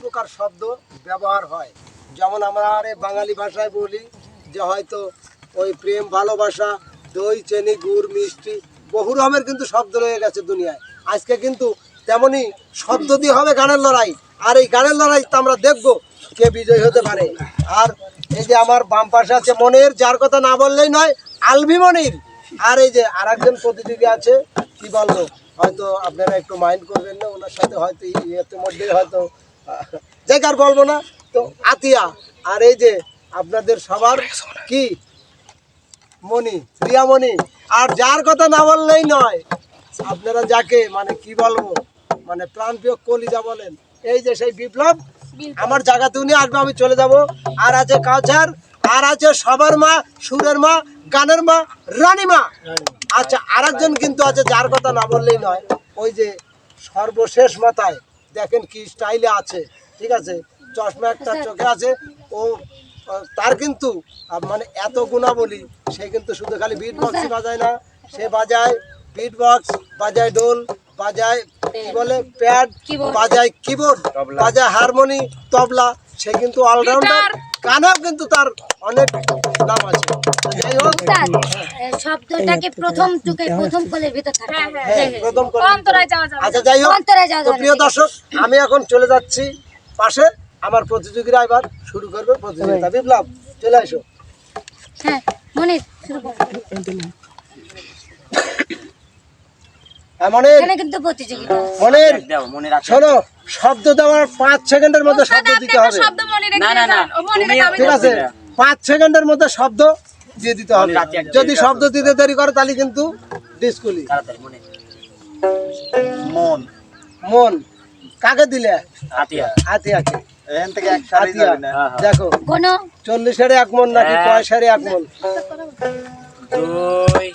প্রকার শব্দ ব্যবহার হয়। যেমন আমরা আরে বাঙালি ভাষায় বলি যে হয়তো ওই প্রেম ভালোবাসা, দই, চেনি, গুড়, মিষ্টি, বহু রকমের কিন্তু শব্দ রয়ে গেছে দুনিয়ায়। আজকে কিন্তু তেমনই শব্দ দিয়ে হবে গানের লড়াই। আর এই গানের লড়াই তো আমরা দেখব কে বিজয়ী হতে পারে। আর এই যে আমার বাম পাশে আছে মনের, যার কথা না বললেই নয়, আলভি মনির। আর এই যে আর একজন প্রতিযোগী আছে, কি বলব হয়তো আপনারা একটু মাইন্ড করবেন না, ওনার সাথে হয়তো ইয়ের মধ্যে হয়তো জায়গার বলব না। তো আতিয়া আর এই যে আপনাদের সবার কি? মণি রিয়ামণি আর যার কথা না বললেই নয় আপনারা যাকে মানে কি বলব মানে প্রাণপ্রিয় কলিজা বলেন এই যে সেই বিপ্লব আমার জায়গাতে উনি আসবে আমি চলে যাব। আর আছে কাউচার আর আছে সবার মা সুরের মা গানের মা রানী মা। আচ্ছা আর একজন কিন্তু আছে যার কথা না বললেই নয় ওই যে সর্বশেষ মাথায় দেখেন কি স্টাইলে আছে ঠিক আছে? চশমা একটা চোখে আছে ও তার কিন্তু মানে এত গুণাবলী সে কিন্তু শুধু খালি বিট বক্সই বাজায় না সে বাজায় বিট বক্স বাজায় ডোল বাজায় কি বলে প্যাড বাজায় কিবোর্ড বাজায় হারমোনি তবলা। সে কিন্তু অলরাউন্ডার গানেও কিন্তু তার অনেক নাম আছে। যাই হোক। শব্দটাকে প্রথম চুকে প্রথম কলের ভিতর থাকে। হ্যাঁ প্রথম করে অন্তরায় যাওয়া যাবে আচ্ছা যাই হোক। তো প্রিয় দর্শক আমি এখন চলে যাচ্ছি পাশে আমার প্রতিযোগীরা এবার শুরু করবে প্রতিযোগিতা বিপ্লব চলে আসো। হ্যাঁ মনে শুরু এখানে কিন্তু প্রতিযোগিতা মনের দাও রাখো শোনো শব্দ দেওয়ার পাঁচ সেকেন্ডের মধ্যে শব্দ দিতে হবে। না, না, না, ঠিক আছে পাঁচ সেকেন্ডের মধ্যে শব্দ দিয়ে দিতে হবে। যদি শব্দ দিতে দেরি করে তাহলে কিন্তু ডিসকুলি। মন। মন। কাকে দিলে? হাতিয়া। হাতি আছে এখান থেকে এক সারি হাতিয়া। যাবে না। হ্যাঁ, হ্যাঁ। দেখো। কোনো? চল্লিশের এক মন নাকি। পয়সারে এক মন? দুই।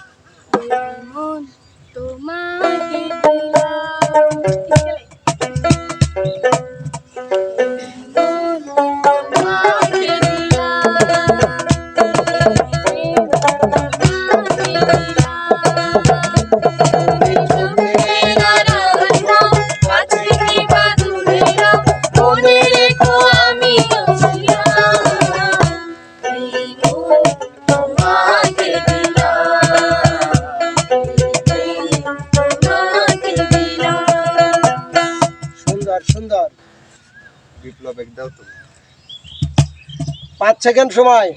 পাঁচ সেকেন্ড সময়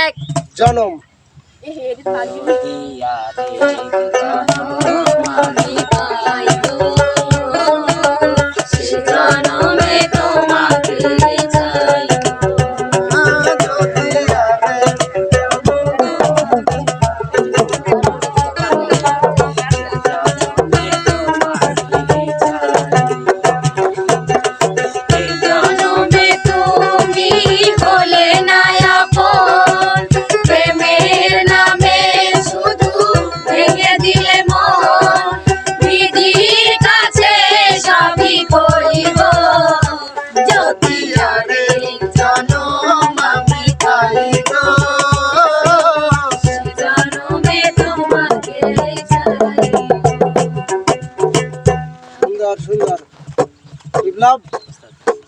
এক জনম দিয়া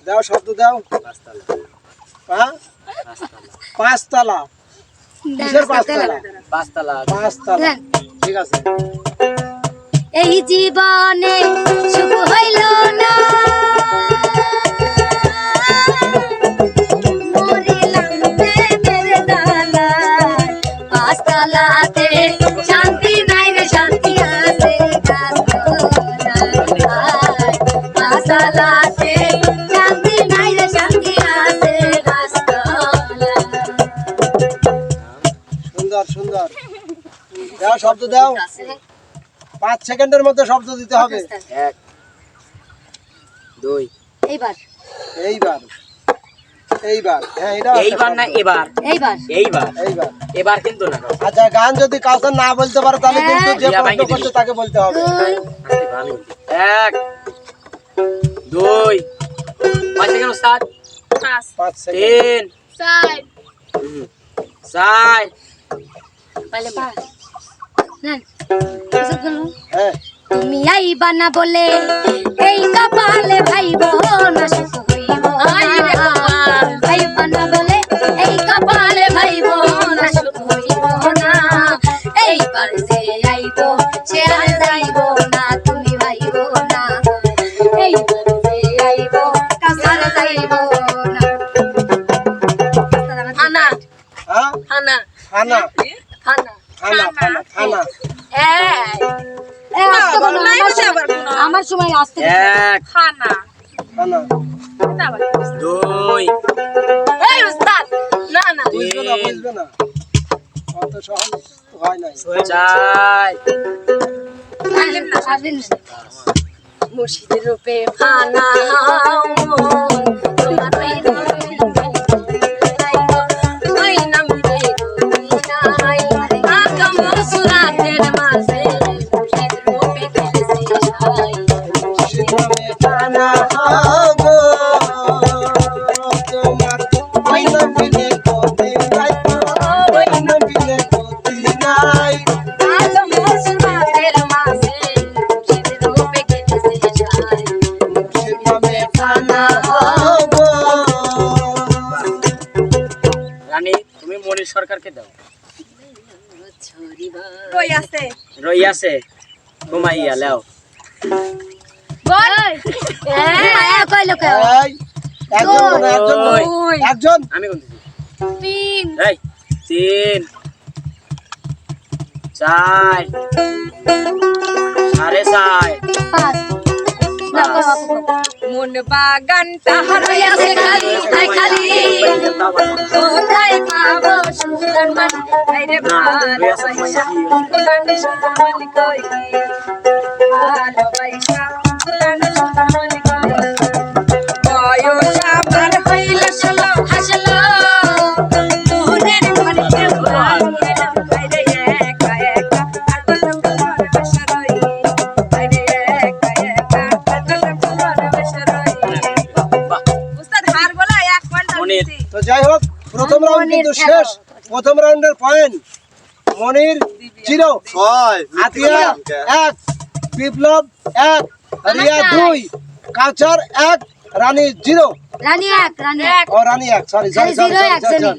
দাও শব্দ দাও। পাঁচতলা হ্যাঁ? পাঁচতলা। পাঁচতলা কিসের পাঁচতলা? পাঁচতলা। পাঁচতলা। ঠিক আছে। এই জীবনে সুখ হইল না। মরিলাম প্রেমের জ্বালায়। পাঁচতলাতে দাও শব্দ দাও। পাঁচ সেকেন্ডের মধ্যে শব্দ দিতে হবে। এক দুই। এইবার। এইবার। এইবার। হ্যাঁ এটা এইবার না এবার? এইবার। এইবার? এইবার। এবার কিন্তু না। আচ্ছা গান যদি কাউকে না বলতে পারে তাহলে কিন্তু যে হ্যাঁ। প্রশ্ন করছে তাকে বলতে হবে। এক দুই। পাঁচ সেকেন্ড স্টার্ট পাঁচ। সেকেন্ড। তিন। চার। চার। পালে তুমি আইবা না বলে এই কপালে আমার সময়- আসতে খানা? দুই। এই উস্তাদ! না না বুঝবে না বুঝবে না। অত সহজ হয় নাই। চার। আইলেন না আসবেন না। মুর্শিদের রূপে ফানা সরকারকে দাও। কই আছে? রই আছে। ঘুমাইয়া লেও। বল। এ, এ, কইলো কে? এই। একজন একজন একজন? আমি কোনটি তিন। এই তিন। চার। সাড়ে চার। পাঁচ। মন বাগানটা হারাই আছে খালি, তাই খালি। কোথায় পাবো সুন্দর মান আরে না, ভালোবাসা সুন্দর মান কই ভালোবাসা কিন্তু শেষ প্রথম রাউন্ডের পয়েন্ট মনির জিরো। ছয় আতিয়া এক বিপ্লব এক রিয়া দুই কাচার এক রানী জিরো। রানী এক রানী এক। ও রানী এক সরি সরি সরি।